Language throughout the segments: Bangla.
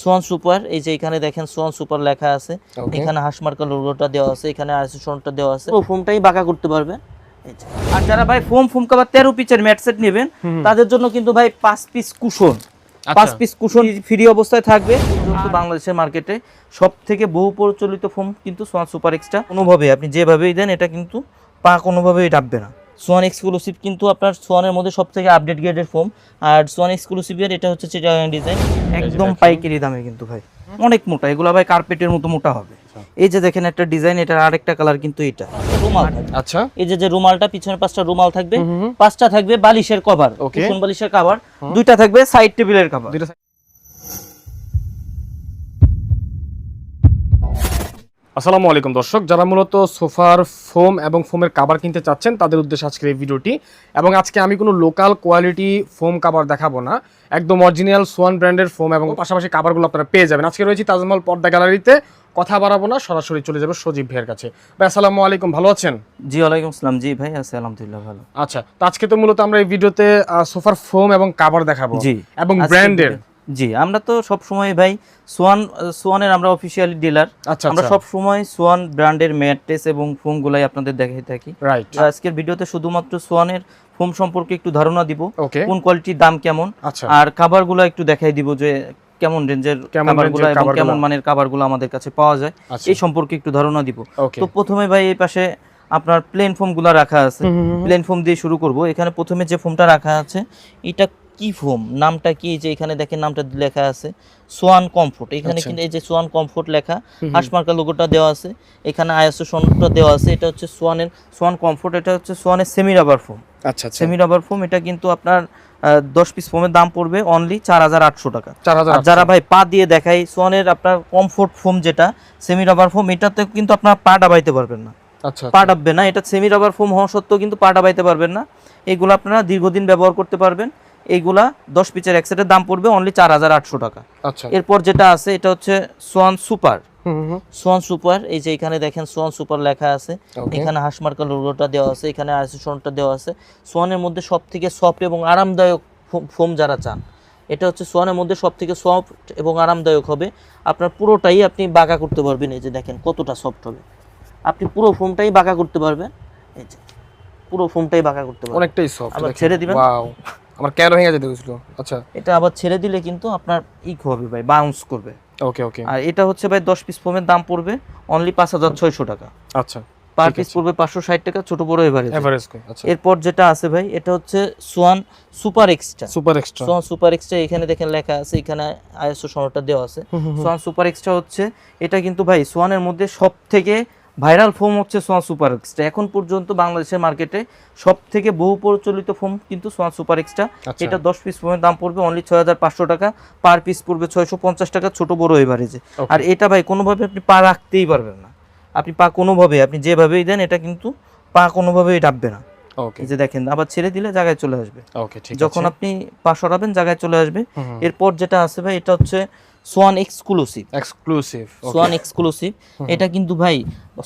সোয়ান সুপার এই যে এখানে দেখেন সোয়ান সুপার লেখা আছে। এখানে হাঁস মার্কা লোগোটা দেওয়া আছে এখানে আইএসও সনদটা দেওয়া আছে। ফোমটাই বাঁকা করতে পারবে। আর যারা ভাই ফোম ফোম কভার তেরো পিচের ম্যাট সেট নেবেন তাদের জন্য কিন্তু ভাই পাঁচ পিস কুশন পাঁচ আচ্ছা। পিস কুশন ফ্রি অবস্থায় থাকবে কিন্তু বাংলাদেশের মার্কেটে সব থেকে বহু প্রচলিত ফোম কিন্তু সোয়ান সুপার এক্সট্রা কোনোভাবে আপনি যেভাবেই দেন এটা কিন্তু পা কোনোভাবেই ডাববে না। সোয়ান এক্সক্লুসিভ কিন্তু আপনার সোয়ানের মধ্যে সব থেকে আপডেট গ্রেডের ফোম আর সোয়ান এক্সক্লুসিভের এটা হচ্ছে ডিজাইন একদম পাইকারি দামে কিন্তু ভাই। অনেক মোটা। এগুলো ভাই কার্পেটের মতো মোটা হবে। এই যে দেখেন একটা ডিজাইন এটার আরেকটা কালার কিন্তু এটা। রুমাল। আচ্ছা। এই যে যে রুমালটা পিছনে পাঁচটা রুমাল থাকবে। পাঁচটা থাকবে বালিশের কভার. কুশন বালিশের কভার দুইটা থাকবে সাইড টেবিলের কভার আসসালামু আলাইকুম দর্শক যারা মূলত সোফার ফোম এবং ফোমের কাভার কিনতে চাচ্ছেন তাদের উদ্দেশ্যে আজকের এই ভিডিওটি। এবং আজকে আমি কোনো লোকাল কোয়ালিটি ফোম কাভার দেখাবো না। একদম অরিজিনাল সোয়ান ব্র্যান্ডের ফোম এবং পাশাপাশি কাভারগুলো আপনারা পেয়ে যাবেন। আজকে রয়েছি তাজমহল পর্দা গ্যালারিতে কথা বাড়াবো না সরাসরি চলে যাবে সজীব ভাইয়ের কাছে। ভাই আসসালামু আলাইকুম ভালো আছেন? জি ওয়ালাইকুম আসসালাম। জি ভাই আছে আলহামদুলিল্লাহ ভালো। আচ্ছা তো আজকে তো মূলত আমরা এই ভিডিওতে সোফার ফোম এবং কাভার দেখাবো। জি। এবং ব্র্যান্ডের। জি আমরা তো সব সময় ভাই সোয়ান সোয়ানের আমরা অফিসিয়ালি ডিলার আচ্ছা আমরা আচ্ছা। সব সময় সোয়ান ব্র্যান্ডের ম্যাট্রেস এবং ফোমগুলাই আপনাদের দেখাই থাকি। রাইট আজকের ভিডিওতে শুধুমাত্র সোয়ানের ফোম সম্পর্কে একটু ধারণা দিব কোন কোয়ালিটির দাম কেমন আচ্ছা। আর খাবারগুলো একটু দেখাই দিব যে কেমন রেঞ্জের কেমন খাবারগুলো এবং কেমন মানের খাবারগুলো আমাদের কাছে পাওয়া যায় এই সম্পর্কে একটু ধারণা দিব। তো প্রথমে ভাই এই পাশে আপনার প্লেন ফোমগুলো রাখা আছে। প্লেন ফোম দিয়ে শুরু করব। এখানে প্রথমে যে ফোমটা রাখা আছে এটা কি ফোম নামটা কি? এই যে এখানে দেখেন নামটা লেখা আছে সোয়ান কমফোর্ট। এখানে আচ্ছা। কিন্তু এই যে সোয়ান কমফোর্ট লেখা হাঁসমার্কা লোগোটা দেওয়া আছে। এখানে আইএসও সনদটা দেওয়া আছে এটা হচ্ছে সোয়ানের সোয়ান কমফোর্ট এটা হচ্ছে সোয়ানের সেমি রাবার ফোম আচ্ছা আচ্ছা। সেমি রাবার ফোম এটা কিন্তু আপনার দশ পিস ফোমের দাম পড়বে অনলি চার হাজার আটশো টাকা। যারা ভাই পা দিয়ে দেখাই সোয়ানের আপনার কমফোর্ট ফোম যেটা সেমি রাবার ফোম এটাতে কিন্তু আপনার পা ডাবাইতে পারবেন না। আচ্ছা পা ডাববে না এটা সেমি রাবার ফোম হওয়া সত্ত্বেও কিন্তু পা ডাবাইতে পারবেন না। এগুলো আপনারা দীর্ঘদিন ব্যবহার করতে পারবেন। এইগুলা দশ পিচের এক সেটের দাম পড়বে অনলি চার হাজার আটশো টাকা। আচ্ছা। এরপর যেটা আছে এটা হচ্ছে সোয়ান সুপার। সোয়ান সুপার এই যে এখানে দেখেন সোয়ান সুপার লেখা আছে। এখানে হাঁসমার্কা লোগোটা দেওয়া আছে এখানে আইসোসনটা দেওয়া আছে। সোয়ানের মধ্যে সব থেকে সফট এবং আরামদায়ক ফোম যারা চান এটা হচ্ছে সোয়ানের মধ্যে সব থেকে সফট এবং আরামদায়ক হবে। আপনার পুরোটাই আপনি বাঁকা করতে পারবেন এই যে দেখেন কতটা সফট হবে। আপনি পুরো ফোমটাই বাঁকা করতে পারবেন এই যে পুরো ফোমটাই বাঁকা করতে পারবেন। অনেকটাই সফট ছেড়ে দিবেন? আমার ক্যারো ভেঙে যেতে গেছিল আচ্ছা। এটা আবার ছেড়ে দিলে কিন্তু আপনার ই হবে ভাই বাউন্স করবে। ওকে ওকে আর এটা হচ্ছে ভাই দশ পিস ফোমের দাম পড়বে অনলি পাঁচ হাজার ছয়শো টাকা। আচ্ছা পার পিস পড়বে পাঁচশো ষাট টাকা ছোট বড় এভারেজ আচ্ছা। এরপর যেটা আছে ভাই এটা হচ্ছে Swan super extra super extra Swan super extra এখানে দেখেন লেখা আছে এখানে আইএসও সনদটা দেওয়া আছে। সোয়ান সুপার এক্সট্রা হচ্ছে এটা কিন্তু ভাই সোয়ানের মধ্যে সব থেকে ভাইরাল ফোম হচ্ছে সোয়ান সুপার এক্সট্রা এখন পর্যন্ত বাংলাদেশের মার্কেটে সব থেকে বহু প্রচলিত ফোম কিন্তু সোয়ান সুপার এক্সট্রা আচ্ছা। এটা দশ পিস ফোমের দাম পড়বে অনলি ছয় হাজার পাঁচশো টাকা পার পিস পড়বে ছয়শো পঞ্চাশ টাকা ছোট বড় এভারেজে. আর এটা ভাই কোনোভাবে আপনি পা রাখতেই পারবেন না। আপনি পা কোনোভাবে আপনি যেভাবেই দেন এটা কিন্তু পা কোনোভাবেই ডাববে না। ওকে যে দেখেন আবার ছেড়ে দিলে জায়গায় চলে আসবে। ওকে ঠিক যখন আপনি পা সরাবেন জায়গায় চলে আসবে। এরপর যেটা আছে ভাই এটা হচ্ছে Swan exclusive exclusive Swan exclusive এটা কিন্তু ভাই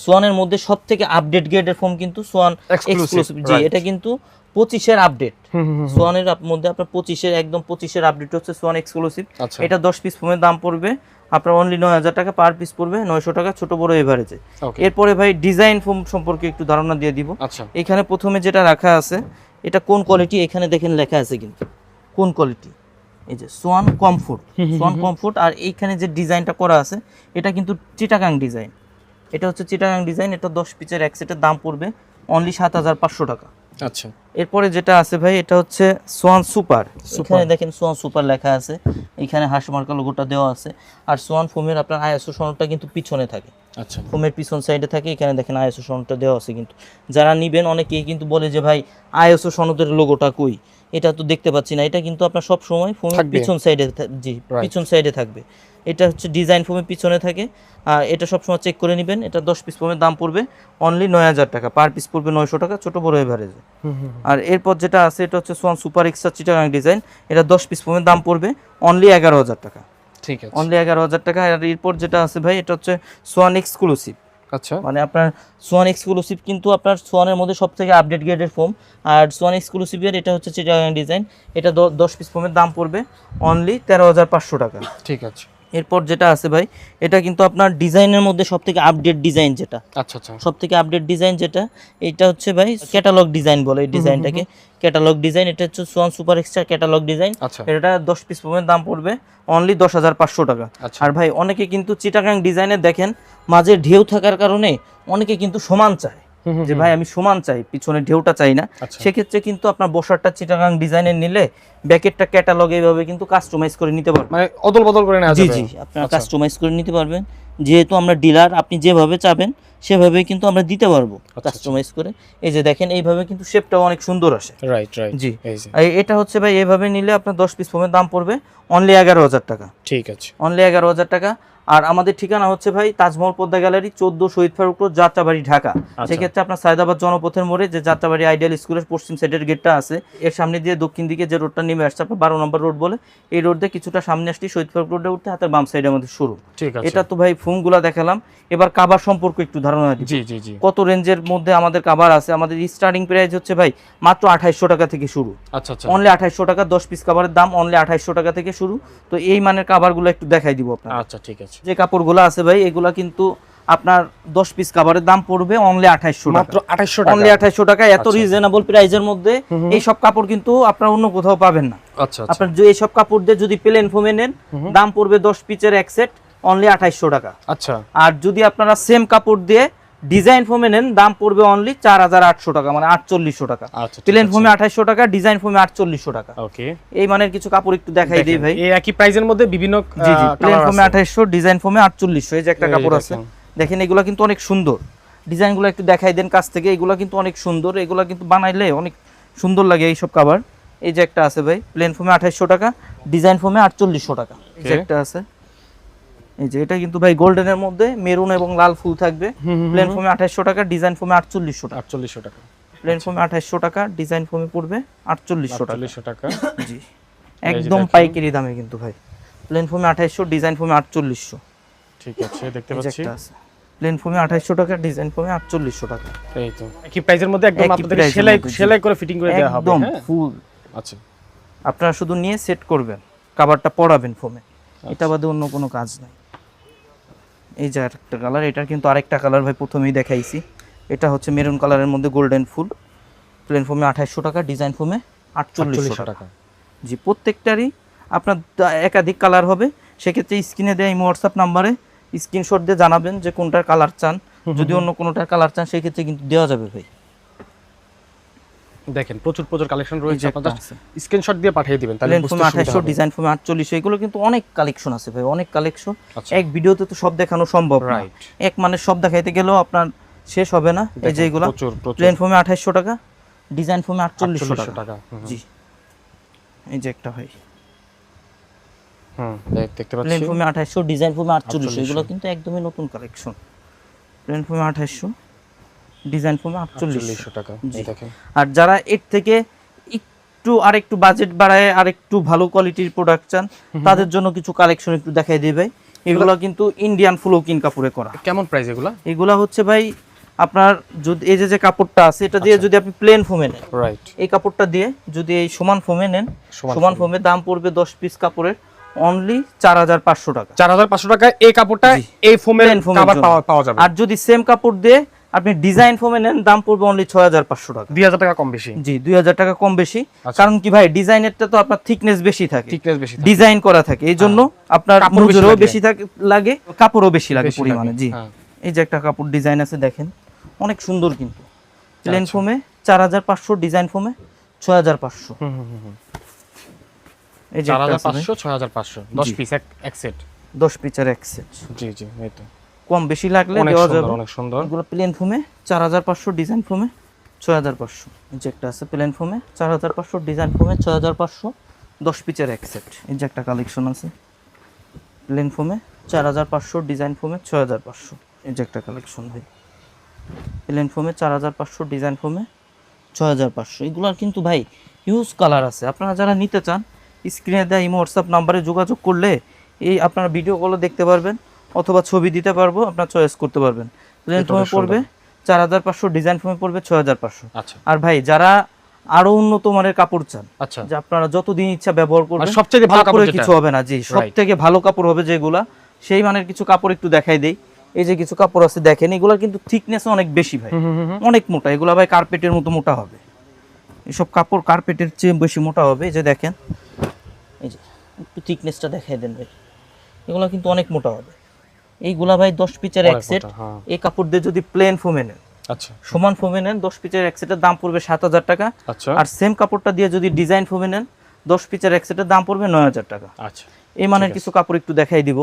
সোয়ানের মধ্যে সব থেকে আপডেট গ্রেডের ফোম কিন্তু সোয়ান এক্সক্লুসিভ জি এটা কিন্তু পঁচিশের আপডেট। সোয়ানের মধ্যে আপনার পঁচিশের একদম পঁচিশের আপডেট হচ্ছে সোয়ান এক্সক্লুসিভ আচ্ছা। এটা দশ পিস ফোমের দাম পড়বে। আপনার অনলি নয় হাজার টাকা পার পিস পড়বে নয়শো টাকা ছোট বড় এভারেজে এরপরে ভাই ডিজাইন ফোম সম্পর্কে একটু ধারণা দিয়ে দিব। আচ্ছা। এখানে প্রথমে যেটা রাখা আছে এটা কোন কোয়ালিটি এখানে দেখেন লেখা আছে কিন্তু। কোন কোয়ালিটি এই যে সোয়ান কমফোর্ট সোয়ান কমফোর্ট আর এইখানে যে ডিজাইনটা করা আছে এটা কিন্তু চিটাগাং ডিজাইন। এটা হচ্ছে চিটাগাং ডিজাইন এটা দশ পিচের এক সেটের দাম পড়বে অনলি সাত হাজার পাঁচশো টাকা। আচ্ছা। এরপরে যেটা আছে ভাই এটা হচ্ছে সোয়ান সুপার. এখানে দেখেন সোয়ান সুপার লেখা আছে এখানে হাঁস মার্কা লোগোটা দেওয়া আছে। আর সোয়ান ফোমের আপনার আইএসও সনদটা কিন্তু পিছনে থাকে। আচ্ছা। ফোমের পিছন সাইডে থাকে এখানে দেখেন আইএসও সনদটা দেওয়া আছে কিন্তু। যারা নিবেন অনেকেই কিন্তু বলে যে ভাই আইএসও সনদের লোগোটা কই? এটা তো দেখতে পাচ্ছি না। এটা কিন্তু আপনার সব সময় ফোমের পিছন সাইডে জি. পিছন সাইডে থাকবে। এটা হচ্ছে ডিজাইন ফোমের পিছনে থাকে। আর এটা সবসময় চেক করে নেবেন। এটা দশ পিস ফোমের দাম পড়বে অনলি নয় হাজার টাকা। পার পিস পড়বে নয়শো টাকা ছোট বড় এভারেজে আর এরপর যেটা আছে এটা হচ্ছে Swan super extra Chittagong design এটা দশ পিস ফোমের দাম পড়বে অনলি এগারো হাজার টাকা। ঠিক আছে। অনলি এগারো হাজার টাকা। আর এরপর যেটা আছে ভাই এটা হচ্ছে সোয়ান এক্সক্লুসিভ আচ্ছা। মানে আপনার সোয়ান এক্সক্লুসিভ কিন্তু আপনার সোয়ানের মধ্যে সব থেকে আপডেট গ্রেডের ফোম আর সোয়ান এক্সক্লুসিভের এটা হচ্ছে চিটাগাং ডিজাইন এটা দশ পিস ফোমের দাম পড়বে অনলি তেরো হাজার পাঁচশো টাকা। ঠিক আছে। এরপর যেটা আছে ভাই এটা কিন্তু আপনার ডিজাইনের মধ্যে সব থেকে আপডেট ডিজাইন যেটা। আচ্ছা আচ্ছা। সব থেকে আপডেট ডিজাইন যেটা এটা হচ্ছে ভাই ক্যাটালগ ডিজাইন বলে এই ডিজাইনটাকে ক্যাটালগ ডিজাইন এটা হচ্ছে Swan super extra catalogue design আচ্ছা। এটা দশ পিস পর্যন্ত দাম পড়বে অনলি দশ হাজার পাঁচশো টাকা। আচ্ছা। আর ভাই অনেকে কিন্তু চিটাগাং ডিজাইনে দেখেন মাঝে ঢেউ থাকার কারণে অনেকে কিন্তু সমান চায়। যে ভাই আমি সমান চাই পিছনে ঢেউটা চাই না। আচ্ছা। সেক্ষেত্রে কিন্তু আপনার বসারটা চিটাগাং ডিজাইনের নিলে ব্যাকেটটা ক্যাটালগ এইভাবে কিন্তু কাস্টমাইজ করে নিতে পারবেন। মানে অদল বদল করে নেওয়া জি যাবে। জি আপনারা আচ্ছা। কাস্টমাইজ করে নিতে পারবেন। যেহেতু আমরা ডিলার আপনি যেভাবে চাবেন সেভাবে কিন্তু আমরা দিতে পারব আচ্ছা। কাস্টমাইজ করে। এই যে দেখেন এইভাবে কিন্তু শেপটাও অনেক সুন্দর আসে। রাইট রাইট জি। এটা হচ্ছে ভাই এইভাবে নিলে আপনার দশ পিস ফোমের দাম পড়বে অনলি এগারো হাজার টাকা। ঠিক আছে। অনলি এগারো হাজার টাকা। আর আমাদের ঠিকানা হচ্ছে ভাই তাজমহল পদ্মা গ্যালারি চোদ্দ শহীদ ফারুক রোড যাত্রাবাড়ি ঢাকা। আচ্ছা। সেক্ষেত্রে আপনার সায়দাবাদ জনপথের মোড়ে যে যাত্রাবাড়ি আইডিয়াল স্কুলের পশ্চিম সাইডের গেটটা আছে এর সামনে দিয়ে দক্ষিণ দিকে যে রোডটা নেমে আসছে আপনার বারো নম্বর রোড বলে এই রোড দিয়ে কিছুটা সামনে আসলে শহীদ ফারুক রোডে উঠতে হাতের বাম সাইডে আমাদের শুরু। এটা তো ভাই ফোনগুলা দেখালাম। এবার কাবার সম্পর্কে একটু ধারণা দিই জি জি জি। কত রেঞ্জের মধ্যে আমাদের কাবার আছে? আমাদের স্টার্টিং প্রাইস হচ্ছে ভাই মাত্র আঠাইশশো টাকা থেকে শুরু। আচ্ছা আচ্ছা। অনলি আঠাইশশো টাকা দশ পিস কাভারের দাম অনলি আঠাইশশো টাকা থেকে শুরু। তো এই মানের কাভারগুলো একটু দেখাই দিব আপনার আচ্ছা ঠিক আছে। যে কাপড়গুলো আছে ভাই এগুলা কিন্তু আপনার দশ পিস কাভারের দাম পড়বে অনলি আঠাইশশো মাত্র টাকা 2800 টাকা। অনলি আঠাইশশো টাকা এত আচ্ছা। রিজনেবল প্রাইজের মধ্যে এই সব কাপড় কিন্তু আপনার অন্য কোথাও পাবেন না। আচ্ছা আচ্ছা। আপনার যে এইসব কাপড় দিয়ে যদি প্লেন ফোমে নেন দাম পড়বে দশ পিসের এক সেট অনলি আঠাইশশো টাকা। আচ্ছা। আর যদি আপনারা সেম কাপড় দিয়ে ডিজাইন ফোমে নেন দাম পড়বে অনলি চার হাজার আটশো টাকা মানে আটচল্লিশশো টাকা। প্লেন ফোমে আঠাইশশো টাকা ডিজাইন ফোমে আটচল্লিশশো টাকা। ওকে। এই মানের কিছু কাপড় একটু দেখাই দিই ভাই। এই একই প্রাইজের মধ্যে বিভিন্ন প্লেন ফোমে আছে। আঠাইশশো ডিজাইন ফোমে আটচল্লিশশো এই যে একটা কাপড় আছে। দেখেন। এগুলো কিন্তু অনেক সুন্দর। ডিজাইনগুলো একটু দেখাই দেন কাছ থেকে এগুলো কিন্তু অনেক সুন্দর এগুলো কিন্তু বানাইলে অনেক সুন্দর লাগে এইসব কাভার এই যে একটা আছে ভাই প্লেন ফোমে আঠাইশশো টাকা ডিজাইন ফোমে আটচল্লিশশো টাকা। এই যে একটা আছে। এই যে এটা কিন্তু ভাই গোল্ডেনের মধ্যে মেরুন এবং লাল ফুল থাকবে। প্লেন ফোমে টাকা ডিজাইন ফোমে আটচল্লিশশো টাকা। 4800 টাকা। প্লেন ফোমে টাকা ডিজাইন ফোমে পড়বে আটচল্লিশশো টাকা। টাকা। জি। একদম পাইকারি দামে কিন্তু ভাই। প্লেন ফোমে ডিজাইন ফোমে আটচল্লিশশো। ঠিক আছে দেখতে পাচ্ছি। প্লেন ফোমে টাকা ডিজাইন ফোমে আটচল্লিশশো টাকা। এই তো। একই প্রাইজের মধ্যে একদম আপনাদের সেলাই সেলাই করে ফিটিং করে দেওয়া হবে একদম হ্যাঁ? ফুল আচ্ছা। আপনারা শুধু নিয়ে সেট করবেন। কাভারটা পরাবেন ফোমে। এটা বাদে অন্য কোনো কাজ নাই। এই যে আরেকটা কালার এটার কিন্তু আরেকটা কালার ভাই প্রথমেই দেখাইছি। এটা হচ্ছে মেরুন কালারের মধ্যে গোল্ডেন ফুল। প্লেন ফোমে আঠাইশশো টাকা ডিজাইন ফোমে আটচল্লিশশো টাকা। টাকা। জি প্রত্যেকটারই আপনার একাধিক কালার হবে। সেক্ষেত্রে স্ক্রিনে দেয় এই হোয়াটসঅ্যাপ নাম্বারে স্ক্রিনশট দিয়ে জানাবেন যে কোনটার কালার চান। যদি অন্য কোনোটার কালার চান সেক্ষেত্রে কিন্তু দেওয়া যাবে ভাই। দেখেন প্রচুর প্রচুর কালেকশন রয়েছে আছে। স্ক্রিনশট দিয়ে পাঠিয়ে দিবেন তাহলে বুঝতে সুবিধা হবে। ডিজাইন ফোমে আটচল্লিশশো এগুলো কিন্তু অনেক কালেকশন আছে ভাই অনেক কালেকশন আচ্ছা। এক ভিডিওতে তো সব দেখানো সম্ভব না। এক মানে সব দেখাইতে গেলেও আপনার শেষ হবে না। এই যে এগুলো প্রচুর প্রচুর। প্লেন ফোমে আঠাইশশো টাকা ডিজাইন ফর্মে আটচল্লিশশো 4800 টাকা। জি। এই যে একটা ভাই। হুম দেখ- দেখতে প্লেন পাচ্ছি ফোমে আঠাইশশো ডিজাইন ফর্মে আটচল্লিশশো 4800 এগুলো কিন্তু একদমই নতুন কালেকশন প্লেন ফোমে আঠাইশশো। ডিজাইন ফোমে আটচল্লিশশো 4800 টাকা আর যারা এর থেকে একটু আরেকটু বাজেট বাড়ায় আরেকটু ভালো কোয়ালিটির প্রোডাক্ট চান তাদের জন্য কিছু কালেকশন একটু দেখাই দিই ভাই। এগুলো কিন্তু ইন্ডিয়ান ফ্লোকিন কাপড়ে করা। কেমন প্রাইস এগুলা? এগুলা হচ্ছে ভাই আপনার যদি এই যে যে কাপড়টা আছে এটা দিয়ে যদি আপনি প্লেন ফোমে নেন রাইট এই কাপড়টা দিয়ে যদি এই সমান ফোমে নেন সমান ফোমে দাম পড়বে দশ পিস কাপড়ের অনলি চার হাজার পাঁচশো টাকা। চার হাজার পাঁচশো টাকা এই কাপড়টা এই ফোমের পাওয়া যাবে। আর যদি সেম কাপড় দিয়ে আপনি ডিজাইন ফোমে নেন দাম পড়বে অনলি ছয় হাজার পাঁচশো টাকা। দুই হাজার টাকা কম বেশি। জি দুই হাজার টাকা কম বেশি। আচ্ছা। কারণ কি ভাই ডিজাইনেরটা তো আপনার থিকনেস বেশি থাকে। থিকনেস বেশি ডিজাইন করা থাকে। এই জন্য আপনার কাপড় বেশি মজুরও। বেশি থাকে লাগে কাপড়ও বেশি লাগে পরিমাণে জি। হ্যাঁ। এই যে একটা কাপড় ডিজাইন আছে দেখেন। অনেক সুন্দর কিন্তু। প্লেন আচ্ছা। ফোমে চার হাজার পাঁচশো ডিজাইন ফোমে ছয় হাজার পাঁচশো। হুম, হুম, হুম, হুম। এই যে চার হাজার পাঁচশো ছয় হাজার পাঁচশো। দশ পিস এক এক সেট দশ পিচার এক সেট জি জি এই তো। কম বেশি লাগলে দেওয়া যাবে। অনেক সুন্দর। এগুলো প্লেন ফোমে চার হাজার পাঁচশো ডিজাইন ফোমে ছয় হাজার পাঁচশো। এই যে একটা আছে প্লেন ফোমে চার হাজার পাঁচশো ডিজাইন ফোমে ছয় হাজার পাঁচশো দশ পিচের এক সেট এই যে একটা কালেকশন আছে। প্লেন ফোমে চার হাজার পাঁচশো ডিজাইন ফোমে ছয় হাজার পাঁচশো। এই যে একটা কালেকশন ভাই। প্লেন ফোমে চার হাজার পাঁচশো ডিজাইন ফোমে ছয় হাজার পাঁচশো। এগুলোর কিন্তু ভাই হিউজ কালার আছে। আপনারা যারা নিতে চান স্ক্রিনে দেওয়া ইমো হোয়াটসঅ্যাপ নাম্বারে যোগাযোগ করলে এই আপনারা ভিডিও কলও দেখতে পারবেন। অথবা ছবি দিতে পারব আপনার চয়েস করতে পারবেন। প্লেন এটা পড়বে চার হাজার পাঁচশো ডিজাইন ফোমে পড়বে ছয় হাজার পাঁচশো। আচ্ছা। আর ভাই যারা আরও উন্নত মানের কাপড় চান আচ্ছা। যে আপনারা যতদিন ইচ্ছা ব্যবহার আর করবেন সবচেয়ে ভালো কাপড় কিছু হবে না। জি সব থেকে ভালো কাপড় হবে যেগুলা সেই মানের কিছু কাপড় একটু দেখাই দেই। এই যে কিছু কাপড় আছে দেখেন এগুলা কিন্তু থিকনেস অনেক বেশি ভাই। অনেক মোটা এগুলা ভাই কার্পেটের মতো মোটা হবে। এসব কাপড় কার্পেটের চেয়ে বেশি মোটা হবে এই যে দেখেন। এই যে একটু থিকনেসটা দেখাই দেন ভাই। এগুলা কিন্তু অনেক মোটা হবে। এইগুলা ভাই দশ পিচের এক সেট হ্যাঁ। এই কাপড় দিয়ে যদি প্লেন ফোমে নেন আচ্ছা। সমান ফোমে নেন দশ পিচের এক সেটের দাম পড়বে সাত হাজার টাকা। আচ্ছা। আর সেম কাপড়টা দিয়ে যদি ডিজাইন ফোমে নেন দশ পিচের এক সেটের দাম পড়বে নয় হাজার টাকা। আচ্ছা। এই মানের কিছু কাপড় একটু দেখাই দিব।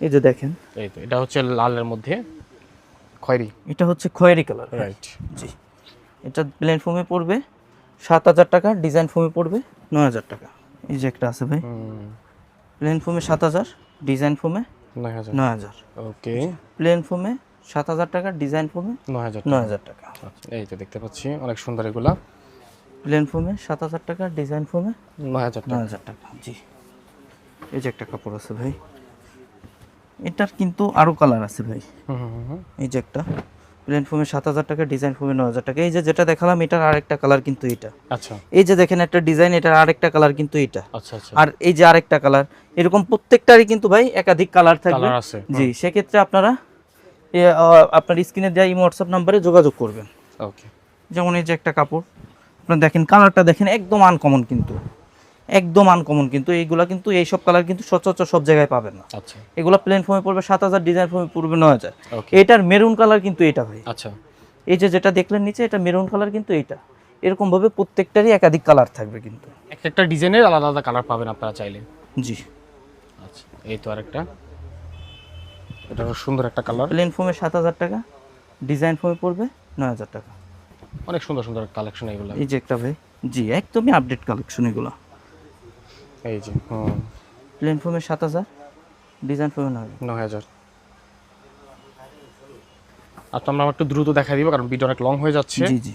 এই যে দেখেন। এই তো এটা হচ্ছে লালের মধ্যে খয়েরি। এটা হচ্ছে খয়েরি কালার। রাইট জি। এটা প্লেন ফোমে পড়বে সাত হাজার টাকা ডিজাইন ফোমে পড়বে নয় হাজার টাকা। এই যে একটা আছে ভাই। প্লেন ফোমে সাত হাজার ডিজাইন ফোমে নয় হাজার। ওকে। প্লেন ফোমে সাত হাজার টাকা ডিজাইন ফোমে নয় হাজার নয় হাজার টাকা। আচ্ছা, এই তো দেখতে পাচ্ছি অনেক সুন্দর এগুলা। প্লেন ফোমে সাত হাজার টাকা ডিজাইন ফোমে নয় হাজার নয় হাজার টাকা জি। এই যে একটা কাপড় আছে ভাই। এটার কিন্তু আরও কালার আছে ভাই। এই যে একটা। প্লেন ফোমে সাত হাজার টাকা ডিজাইন ফোমে নয় হাজার টাকা। এই যে যেটা দেখালাম এটার আরেকটা কালার কিন্তু এটা। আচ্ছা। এই যে দেখেন একটা ডিজাইন এটার আরেকটা কালার কিন্তু এটা। আচ্ছা আচ্ছা। আর এই যে আরেকটা কালার এরকম প্রত্যেকটারই কিন্তু ভাই একাধিক কালার থাকবে। জি সেক্ষেত্রে আপনারা আপনার স্ক্রিনে দেওয়া এই হোয়াটসঅ্যাপ নাম্বারে যোগাযোগ করবেন। ওকে। যেমন এই যে একটা কাপড় আপনারা দেখেন কালারটা দেখেন একদম আনকমন কিন্তু। একদম আনকমন কিন্তু এইগুলা কিন্তু এইসব কালার কিন্তু সচরাচর সব জায়গায় পাবেন না। আচ্ছা। এগুলা প্লেন ফর্মে পড়বে সাত হাজার ডিজাইন ফর্মে পড়বে নয় হাজার। এটার মেরুন কালার কিন্তু এটা ভাই। আচ্ছা। এই যে যেটা দেখলেন নিচে এটা মেরুন কালার কিন্তু এটা এরকম ভাবে প্রত্যেকটারই একাধিক কালার থাকবে কিন্তু। এক একটা ডিজাইনের আলাদা আলাদা কালার পাবেন আপনারা চাইলে। জি। আচ্ছা এই তো আরেকটা। এটা সুন্দর একটা কালার প্লেন ফর্মে সাত হাজার টাকা ডিজাইন ফর্মে পড়বে নয় হাজার টাকা। অনেক সুন্দর সুন্দর কালেকশন এগুলো। এই যে একটা ভাই। জি একদমই আপডেট কালেকশন এগুলো। এই যে হুম। প্লেন ফর্মে সাত হাজার ডিজাইন ফর্মে নয় নয় হাজার। আর তো আমরা একটু দ্রুত দেখা দিব কারণ ভিডিও অনেক লং হয়ে যাচ্ছে। জি জি।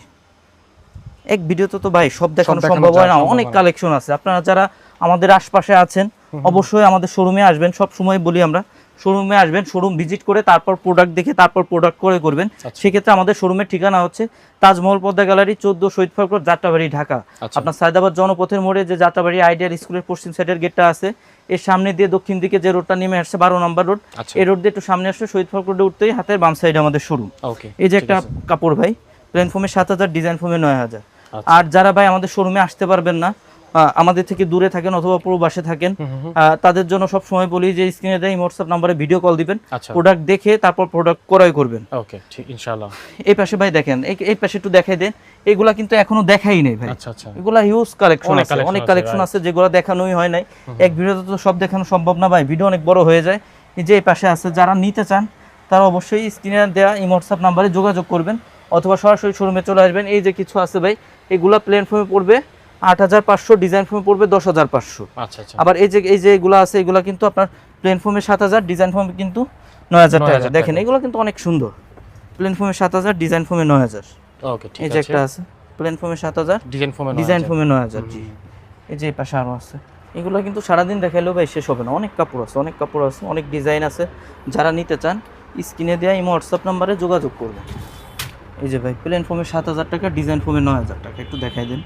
এক ভিডিওতে তো ভাই সব দেখানো দেখানো সম্ভব হয় না। অনেক কালেকশন আছে। আপনারা যারা আমাদের আশপাশে আছেন অবশ্যই আমাদের শোরুমে আসবেন। সব সময় বলি আমরা শোরুমে আসবেন শোরুম ভিজিট করে তারপর প্রোডাক্ট দেখে তারপর প্রোডাক্ট করে করবেন আচ্ছা। সেক্ষেত্রে আমাদের শোরুমের ঠিকানা হচ্ছে তাজমহল পদ্মা গ্যালারি চোদ্দ শহীদ ফারুক যাত্রাবাড়ি ঢাকা আচ্ছা। আপনার সায়দাবাদ জনপথের মোড়ে যে যাত্রাবাড়ি আইডিয়াল স্কুলের পশ্চিম সাইডের গেটটা আছে এর সামনে দিয়ে দক্ষিণ দিকে যে রোডটা নেমে আসছে বারো নম্বর রোড আচ্ছা এই রোড দিয়ে একটু সামনে আসলে শহীদ ফারুক রোডে উঠতেই হাতের বাম সাইডে আমাদের শোরুম এই যে একটা কাপড় ভাই ফোমে সাত হাজার ডিজাইন ফোমে নয় হাজার। আর যারা ভাই আমাদের শোরুমে আসতে পারবেন না আমাদের থেকে দূরে থাকেন অথবা প্রবাসে থাকেন। তাদের জন্য সব সময় বলি যে স্ক্রিনে দেয় হোয়াটসঅ্যাপ নাম্বারে ভিডিও কল দিবেন। আচ্ছা। প্রোডাক্ট দেখে তারপর প্রোডাক্ট ক্রয় করবেন। ওকে ঠিক ইনশাআল্লাহ। এই পাশে ভাই দেখেন এই- পাশে একটু দেখাই দেন এগুলা কিন্তু এখনও দেখাই নেই ভাই। আচ্ছা আচ্ছা। এগুলা হিউজ কালেকশন আছে অনেক কালেকশন আছে যেগুলো দেখানোই হয় নাই। এক ভিডিওতে তো সব দেখানো সম্ভব না ভাই ভিডিও অনেক বড় হয়ে যায়। এই যে এই পাশে আছে যারা নিতে চান তারা অবশ্যই স্ক্রিনে দেওয়া এই হোয়াটসঅ্যাপ নাম্বারে যোগাযোগ করবেন অথবা সরাসরি শোরুমে চলে আসবেন। এই যে কিছু আছে ভাই এগুলা প্লেন ফর্মে পড়বে। আট হাজার পাঁচশো ডিজাইন ফর্মে পড়বে দশ হাজার পাঁচশো। আচ্ছা আচ্ছা। আবার এই যে এই যে এগুলো আছে এগুলা কিন্তু আপনার প্লেন ফর্মে সাত হাজার ডিজাইন ফর্মে কিন্তু নয় হাজার টাকা। দেখেন এগুলো কিন্তু অনেক সুন্দর। প্লেন ফর্মে সাত হাজার ডিজাইন ফর্মে নয় হাজার। এই যে একটা আছে প্লেন ফর্মে সাত হাজার ডিজাইন ফোমে ডিজাইন ফর্মে নয় হাজার জি। এই যে পাশে আরও আছে। এগুলো কিন্তু সারাদিন দেখাইলেও ভাই শেষ হবে না। অনেক কাপড় আছে অনেক কাপড় আছে অনেক ডিজাইন আছে। যারা নিতে চান স্ক্রিনে দেওয়া এই হোয়াটসঅ্যাপ নাম্বারে যোগাযোগ করবেন। এই যে ভাই প্লেন ফোমে সাত হাজার টাকা ডিজাইন ফোমে নয় হাজার টাকা একটু দেখাই দিন।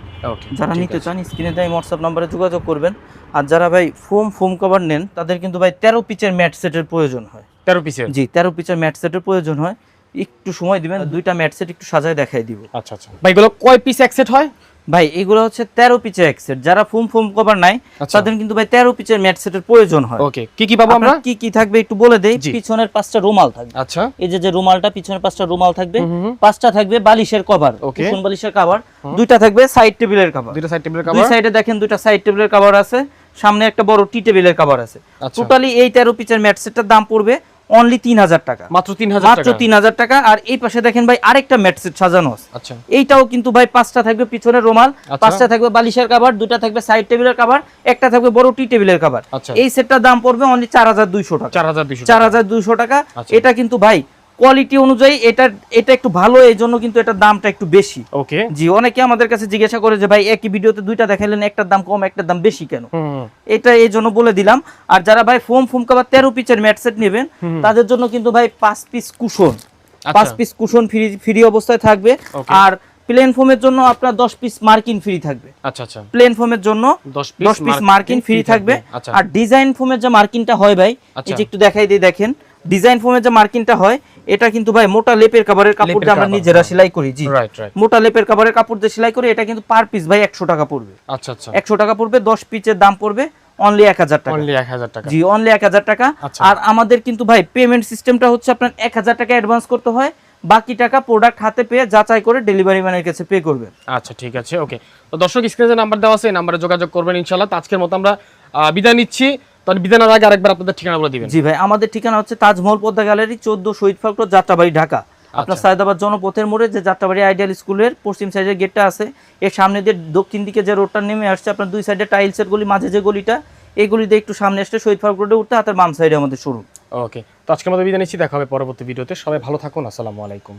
যারা নিতে চান স্ক্রিনে দেয় হোয়াটসঅ্যাপ নাম্বারে যোগাযোগ করবেন। আর যারা ভাই ফোম ফোম কভার নেন তাদের কিন্তু ভাই তেরো পিচের ম্যাট সেটের প্রয়োজন হয়। তেরো পিচের? জি তেরো পিচের ম্যাট সেটের প্রয়োজন হয়। একটু সময় দিবেন দুইটা ম্যাট সেট একটু সাজায় দেখাই দিব। আচ্ছা আচ্ছা। ভাই এগুলো কয় পিস এক সেট হয়? ভাই এগুলো হচ্ছে তেরো পিচের এক সেট যারা ফোম ফোম কভার নাই আচ্ছা। তাদের কিন্তু ভাই তেরো পিচের ম্যাট সেটের প্রয়োজন হয়। ওকে কি কি পাবো আমরা? কি কি থাকবে একটু বলে দেই। পিছনের পাঁচটা রুমাল থাকবে। আচ্ছা। এই যে যে রুমালটা পিছনের পাঁচটা রুমাল থাকবে। পাঁচটা থাকবে বালিশের কভার. কুশন বালিশের কভার দুইটা থাকবে সাইড টেবিলের কভার দুইটা সাইড টেবিলের কভার দুই সাইডে দেখেন দুইটা সাইড টেবিলের কভার আছে। সামনে একটা বড় টি টেবিলের কভার আছে। আচ্ছা। টোটালি এই তেরো পিচের ম্যাট সেটটার দাম পড়বে অনলি তিন হাজার টাকা। মাত্র তিন হাজার মাত্র তিন হাজার টাকা আর এই পাশে দেখেন ভাই আরেকটা ম্যাটসেট সাজানো আছে। আচ্ছা। এইটাও কিন্তু ভাই পাঁচটা থাকবে পিছনে রুমাল আচ্ছা। পাঁচটা থাকবে বালিশের কাভার দুটা থাকবে সাইড টেবিলের কাভার একটা থাকবে বড় টি টেবিলের কাভার। এই সেটটার দাম পড়বে অনলি চার হাজার দুইশো টাকা। চার হাজার দুইশো চার হাজার দুইশো টাকা। আচ্ছা। এটা কিন্তু ভাই কোয়ালিটি অনুযায়ী এটা এটা একটু ভালো এই জন্য কিন্তু এটার দামটা একটু বেশি। ওকে জি অনেকে আমাদের কাছে জিজ্ঞাসা করে যে ভাই একই ভিডিওতে দুইটা দেখাইলেন একটার দাম কম একটার দাম বেশি কেন? এটা এই জন্য বলে দিলাম। আর যারা ভাই ফোম ফোম কাবার তেরো পিচের ম্যাট সেট নেবেন তাদের জন্য কিন্তু ভাই পাঁচ পিস কুশন আচ্ছা। পাঁচ পিস কুশন ফ্রি ফ্রি অবস্থায় থাকবে। আর প্লেন ফোমের জন্য আপনার দশ পিস মার্কিন ফ্রি থাকবে। আচ্ছা আচ্ছা। প্লেন ফোমের জন্য দশ দশ পিস মার্কিন ফ্রি থাকবে। আচ্ছা। আর ডিজাইন ফোমের যে মার্কিনটা হয় ভাই এই আচ্ছা। যে একটু দেখাই দিয়ে দেখেন ডিজাইন ফোমের যে মার্কিনটা হয় এটা কিন্তু ভাই মোটা লেপের কাপড়ের কাপড় দিয়ে আমরা নিজেরা হ্যাঁ। সেলাই করি জি। মোটা লেপের কাপড়ের কাপড় দিয়ে সেলাই করে এটা কিন্তু পার পিস ভাই একশো টাকা পড়বে। আচ্ছা আচ্ছা। একশো টাকা পড়বে দশ পিসের দাম পড়বে অনলি এক হাজার টাকা। অনলি এক হাজার টাকা। জি অনলি এক হাজার টাকা। আচ্ছা। আর আমাদের কিন্তু ভাই পেমেন্ট সিস্টেমটা হচ্ছে আপনার এক হাজার টাকা অ্যাডভান্স করতে হয় বাকি টাকা প্রোডাক্ট হাতে পেয়ে যাচাই করে ডেলিভারি ম্যানের কাছে পে করবেন। আচ্ছা ঠিক আছে ওকে তো দর্শক স্ক্রিনে যে নাম্বার দেওয়া আছে এই নাম্বারে যোগাযোগ করবেন আজকের মতো আমরা বিদায় নিচ্ছি। তখন নেওয়ার আগে আরেকবার আপনাদের ঠিকানা বলে দিবেন। জি ভাই আমাদের ঠিকানা হচ্ছে তাজমহল পদ্মা গ্যালারি চোদ্দ শহীদ ফ্যাক্টর যাত্রাবাড়ি ঢাকা। আপনার আচ্ছা। সায়দাবাদ জনপথের মোড়ে যে যাত্রাবাড়ি আইডিয়াল স্কুলের পশ্চিম সাইডের গেটটা আছে এর সামনে দিয়ে দক্ষিণ দিকে যে রোডটা নেমে আসছে আপনার দুই সাইডে টাইলসের গলি মাঝে যে গলিটা এই গলি দিয়ে একটু সামনে আসছে শহীদ ফারুক রোডে উঠতে হাতের বাম সাইডে আমাদের শোরুম। ওকে তো আজকের মতো বিদায় নিচ্ছি দেখা হবে পরবর্তী ভিডিওতে। সবাই ভালো থাকুন আসসালামু আলাইকুম।